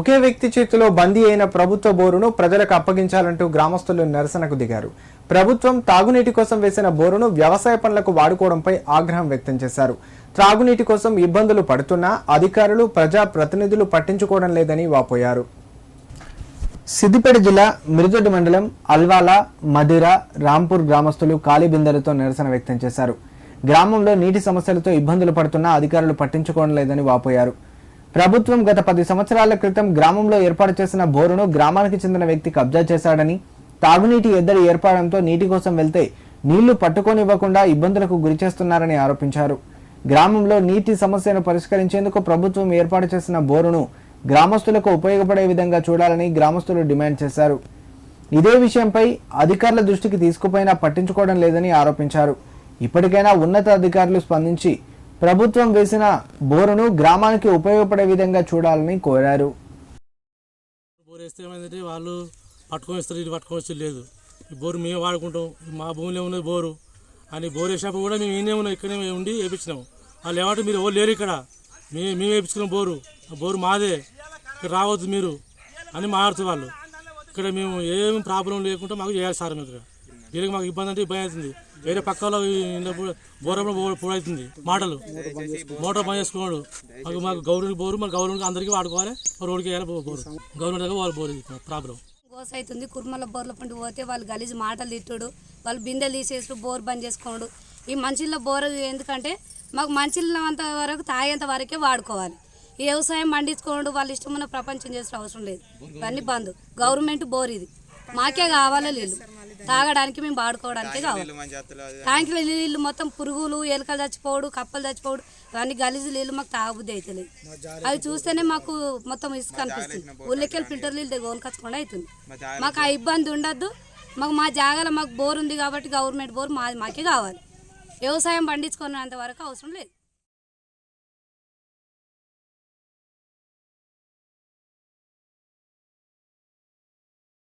ఒకే వ్యక్తి చేతిలో బందీ అయిన ప్రభుత్వ బోరును ప్రజలకు అప్పగించాలంటూ గ్రామస్తులు నిరసనకు దిగారు. ప్రభుత్వం తాగునీటి కోసం వేసిన బోరును వ్యవసాయ పనులకు వాడుకోవడంపై ఆగ్రహం వ్యక్తం చేశారు. త్రాగునీటి కోసం ఇబ్బందులు పడుతున్నా అధికారులు ప్రజా ప్రతినిధులు పట్టించుకోవడం లేదని వాపోయారు. సిద్దిపేట జిల్లా మిరుదొడ్డి మండలం అల్వాల మదిర రాంపూర్ గ్రామస్తులు ఖాళీ నిరసన వ్యక్తం చేశారు. గ్రామంలో నీటి సమస్యలతో ఇబ్బందులు పడుతున్నా అధికారులు పట్టించుకోవడం లేదని వాపోయారు. ప్రభుత్వం గత పది సంవత్సరాల క్రితం గ్రామంలో ఏర్పాటు చేసిన బోరును గ్రామానికి చెందిన వ్యక్తి కబ్జా చేశాడని తాగునీటి ఎద్దడి ఏర్పడంతో నీటి కోసం వెళ్తే నీళ్ళు పట్టుకోనివ్వకుండా ఇబ్బందులకు గురిచేస్తున్నారని ఆరోపించారు. గ్రామంలో నీటి సమస్యను పరిష్కరించేందుకు ప్రభుత్వం ఏర్పాటు చేసిన బోరును గ్రామస్తులకు ఉపయోగపడే విధంగా చూడాలని గ్రామస్తులు డిమాండ్ చేశారు. ఇదే విషయంపై అధికారుల దృష్టికి తీసుకుపోయినా పట్టించుకోవడం లేదని ఆరోపించారు. ఇప్పటికైనా ఉన్నత అధికారులు స్పందించి ప్రభుత్వం వేసిన బోరును గ్రామానికి ఉపయోగపడే విధంగా చూడాలని కోరారు. బోరు వేస్తే ఏమైందంటే వాళ్ళు పట్టుకొని ఇది పట్టుకొని లేదు. ఈ బోరు మేము వాడుకుంటాం మా భూమిలో ఉన్నది బోరు. అని బోర్ వేసినప్పుడు కూడా మేము ఈయనే ఉన్నాం ఇక్కడనే మేము ఉండి వేయించినాం వాళ్ళు ఏమంటే మీరు ఎవరు లేరు ఇక్కడ? మేము మేము వేయించుకున్నాం బోరు. బోరు మాదే. ఇక్కడ రావద్దు మీరు. అని మాట్లాడుతూ వాళ్ళు. ఇక్కడ మేము ఏం ప్రాబ్లం లేకుండా మాకు చేయాలి సార్ మీరు ఇక్కడ. దీనికి మాకు ఇబ్బంది అంటే ఇబ్బంది అవుతుంది. వేరే పక్కలో వాళ్ళు బోరంలో బోర్ అవుతుంది మాటలు. మోటార్ బంద్ చేసుకోడు. మాకు మాకు గవర్నమెంట్ బోరు మరి గవర్నమెంట్ అందరికీ వాడుకోవాలి. రోడ్డుకి వేయాలి బోరు. గవర్నమెంట్ దగ్గర వాళ్ళు బోరు ప్రాబ్లం. గోస అవుతుంది. కుర్మల బోర్ల పండి పోతే వాళ్ళు గలీజ్ మాటలు తిట్టుడు. వాళ్ళు బిందెలు తీసేసి బోర్ బంద్ చేసుకోడు. ఈ మంచిళ్ళ బోర్ ఎందుకంటే మాకు మంచిళ్ళంత వరకు తాగేంత వరకే వాడుకోవాలి. ఈ వ్యవసాయం పండించుకోండు వాళ్ళు ఇష్టమున్న ప్రపంచం చేసిన అవసరం లేదు. ఇవన్నీ బంద్. గవర్నమెంట్ బోర్ ఇది. మాకే కావాలి నీళ్ళు తాగడానికి మేము వాడుకోవడానికే కావాలి. ట్యాంకుల నీళ్ళు మొత్తం పురుగులు ఎలుకలు చచ్చిపోవడు కప్పలు చచ్చిపోవడు ఇవన్నీ గలీజు నీళ్ళు మాకు తాగబుద్ధి అవుతలేదు అవి చూస్తేనే మాకు మొత్తం ఇసుక అనిపిస్తుంది. ఊళ్ళకెళ్ళి ఫిల్టర్ నీళ్ళు కొనుకొచ్చకుండా అవుతుంది మాకు ఆ ఇబ్బంది ఉండద్దు. మాకు మా జాగాలో మాకు బోర్ ఉంది కాబట్టి గవర్నమెంట్ బోర్ మా మాకే కావాలి. వ్యవసాయం పండించుకున్నంత వరకు అవసరం లేదు.